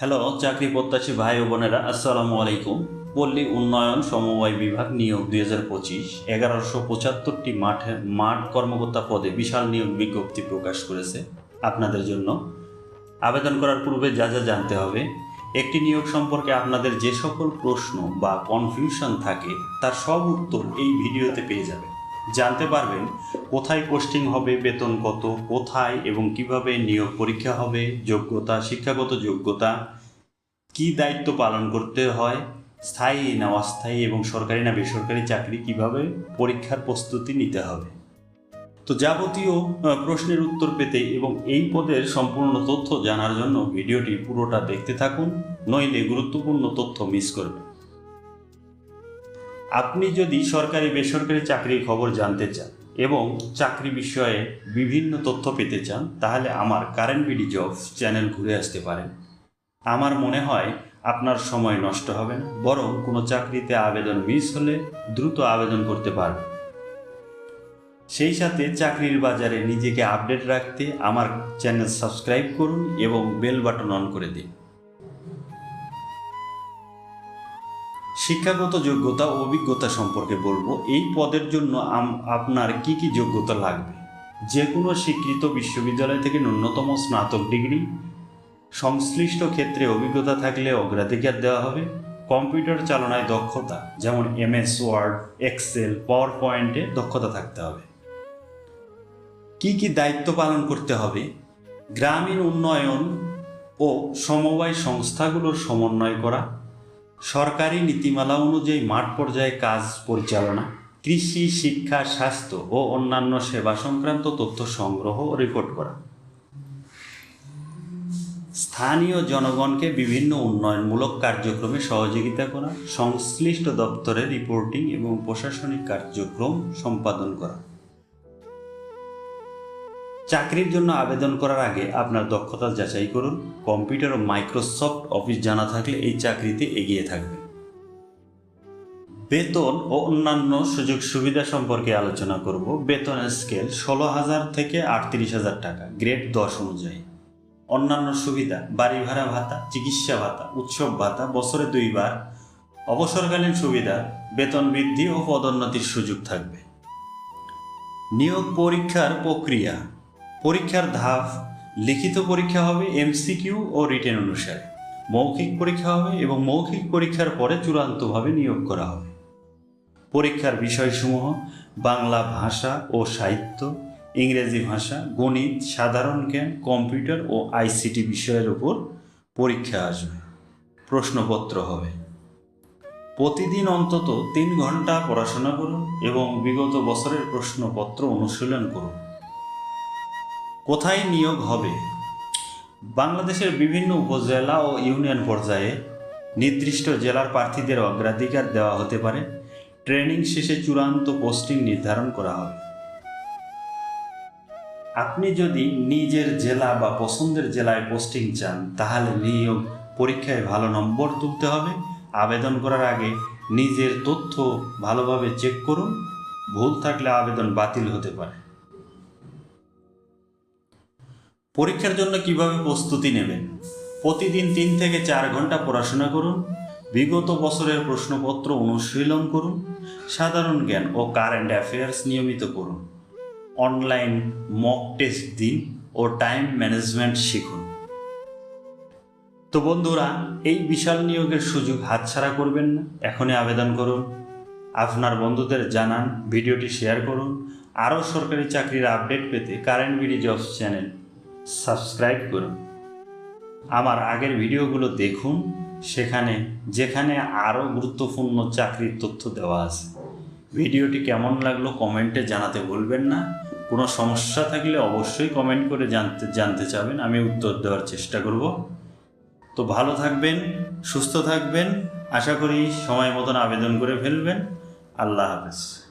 Hello, চাকরি প্রত্যাশী ভাই ও বোনেরা, আসসালামু আলাইকুম। পল্লী উন্নয়ন সমবায় বিভাগ নিয়োগ দুই হাজার পঁচিশ, এগারোশো পঁচাত্তরটি মাঠে মাঠ কর্মকর্তা পদে বিশাল নিয়োগ বিজ্ঞপ্তি প্রকাশ করেছে আপনাদের জন্য। আবেদন করার পূর্বে যা যা জানতে হবে, একটি নিয়োগ সম্পর্কে আপনাদের যে সকল প্রশ্ন বা কনফিউশন থাকে, তার সব উত্তর এই ভিডিওতে পেয়ে যাবেন। জানতে পারবেন কোথায় পোস্টিং হবে, বেতন কত, কোথায় এবং কীভাবে নিয়োগ পরীক্ষা হবে, যোগ্যতা, শিক্ষাগত যোগ্যতা, কি দায়িত্ব পালন করতে হয়, স্থায়ী না অস্থায়ী এবং সরকারি না বেসরকারি চাকরি কীভাবে পরীক্ষার প্রস্তুতি নিতে হবে। তো যাবতীয় প্রশ্নের উত্তর পেতে এবং এই পদের সম্পূর্ণ তথ্য জানার জন্য ভিডিওটি পুরোটা দেখতে থাকুন, নইলে গুরুত্বপূর্ণ তথ্য মিস করবেন। আপনি যদি সরকারি বেসরকারি চাকরির খবর জানতে চান এবং চাকরি বিষয়ে বিভিন্ন তথ্য পেতে চান, তাহলে আমার কারেন্ট বিডি জব চ্যানেল ঘুরে আসতে পারেন। আমার মনে হয় আপনার সময় নষ্ট হবে না, বরং কোনো চাকরিতে আবেদন মিস হলে দ্রুত আবেদন করতে পারবে সেই সাথে চাকরির বাজারে নিজেকে আপডেট রাখতে আমার চ্যানেল সাবস্ক্রাইব করুন এবং বেল বাটন অন করে দিন। শিক্ষাগত যোগ্যতা অভিজ্ঞতা সম্পর্কে বলব। এই পদের জন্য আপনার কি কি যোগ্যতা লাগবে? যে কোনো স্বীকৃত বিশ্ববিদ্যালয় থেকে ন্যূনতম স্নাতক ডিগ্রি, সংশ্লিষ্ট ক্ষেত্রে অভিজ্ঞতা থাকলে অগ্রাধিকার দেওয়া হবে, কম্পিউটার চালনায় দক্ষতা, যেমন এমএস, ওয়ার্ড, এক্সেল পাওয়ার পয়েন্টে দক্ষতা থাকতে হবে। কি কি দায়িত্ব পালন করতে হবে? গ্রামীণ উন্নয়ন ও সমবায় সংস্থাগুলোর সমন্বয় করা সরকারি নীতিমালা অনুযায়ী মাঠ পর্যায়ে কাজ পরিচালনা, কৃষি, শিক্ষা, স্বাস্থ্য ও অন্যান্য সেবা সংক্রান্ত তথ্য সংগ্রহ ও রিপোর্ট করা। স্থানীয় জনগণকে বিভিন্ন উন্নয়নমূলক কার্যক্রমে সহযোগিতা করা, সংশ্লিষ্ট দপ্তরে রিপোর্টিং এবং প্রশাসনিক কার্যক্রম সম্পাদন করা। চাকরির জন্য আবেদন করার আগে আপনার দক্ষতা যাচাই করুন। কম্পিউটার ও মাইক্রোসফট অফিস জানা থাকলে এই চাকরিতে এগিয়ে থাকবেন। বেতন ও অন্যান্য সুযোগ সুবিধা সম্পর্কে আলোচনা করব। বেতনের স্কেল ষোলো হাজার থেকে আটত্রিশ হাজার টাকা, গ্রেড দশ অনুযায়ী। অন্যান্য সুবিধা, বাড়ি ভাড়া ভাতা, চিকিৎসা ভাতা, উৎসব ভাতা, বছরে দুইবার। অবসরকালীন সুবিধা, বেতন বৃদ্ধি ও পদোন্নতির সুযোগ থাকবে। নিয়োগ পরীক্ষার প্রক্রিয়া। পরীক্ষার ধাপ, লিখিত পরীক্ষা হবে এমসিকিউ ও রিটেন অনুসারে। মৌখিক পরীক্ষা হবে এবং মৌখিক পরীক্ষার পরে চূড়ান্তভাবে নিয়োগ করা হবে। পরীক্ষার বিষয়সমূহ বাংলা ভাষা ও সাহিত্য, ইংরেজি ভাষা, গণিত, সাধারণ জ্ঞান, কম্পিউটার ও আইসিটি বিষয়ের উপর পরীক্ষা আসবে। প্রশ্নপত্র হবে। প্রতিদিন অন্তত তিন ঘণ্টা পড়াশোনা করুন এবং বিগত বছরের প্রশ্নপত্র অনুশীলন করুন। কোথায় নিয়োগ হবে? বাংলাদেশের বিভিন্ন উপজেলা ও ইউনিয়ন পর্যায়ে নির্দিষ্ট জেলার প্রার্থীদের অগ্রাধিকার দেওয়া হতে পারে। ট্রেনিং শেষে চূড়ান্ত পোস্টিং নির্ধারণ করা হবে। আপনি যদি নিজের জেলা বা পছন্দের জেলায় পোস্টিং চান, তাহলে নিয়োগ পরীক্ষায় ভালো নম্বর তুলতে হবে। আবেদন করার আগে নিজের তথ্য ভালোভাবে চেক করুন। ভুল থাকলে আবেদন বাতিল হতে পারে। পরীক্ষার জন্য কীভাবে প্রস্তুতি নেবেন? প্রতিদিন তিন থেকে চার ঘণ্টা পড়াশোনা করুন। বিগত বছরের প্রশ্নপত্র অনুশীলন করুন। সাধারণ জ্ঞান ও কারেন্ট অ্যাফেয়ার্স নিয়মিত করুন। অনলাইন মক টেস্ট দিন ও টাইম ম্যানেজমেন্ট শিখুন। তো বন্ধুরা, এই বিশাল নিয়োগের সুযোগ হাতছাড়া করবেন না। এখনই আবেদন করুন। আপনার বন্ধুদের জানান, ভিডিওটি শেয়ার করুন। আরও সরকারি চাকরির আপডেট পেতে current BD jobs channel subscribe করুন। আমার আগের ভিডিওগুলো দেখুন, সেখানে, যেখানে আরও গুরুত্বপূর্ণ চাকরির তথ্য দেওয়া আছে। ভিডিওটি কেমন লাগল কমেন্টে জানাতে ভুলবেন না। কোনো সমস্যা থাকলে অবশ্যই কমেন্ট করে জানতে জানতে চাবেন, আমি উত্তর দেওয়ার চেষ্টা করব। তো ভালো থাকবেন, সুস্থ থাকবেন, আশা করি সময় মতন আবেদন করে ফেলবেন। আল্লাহ হাফেজ।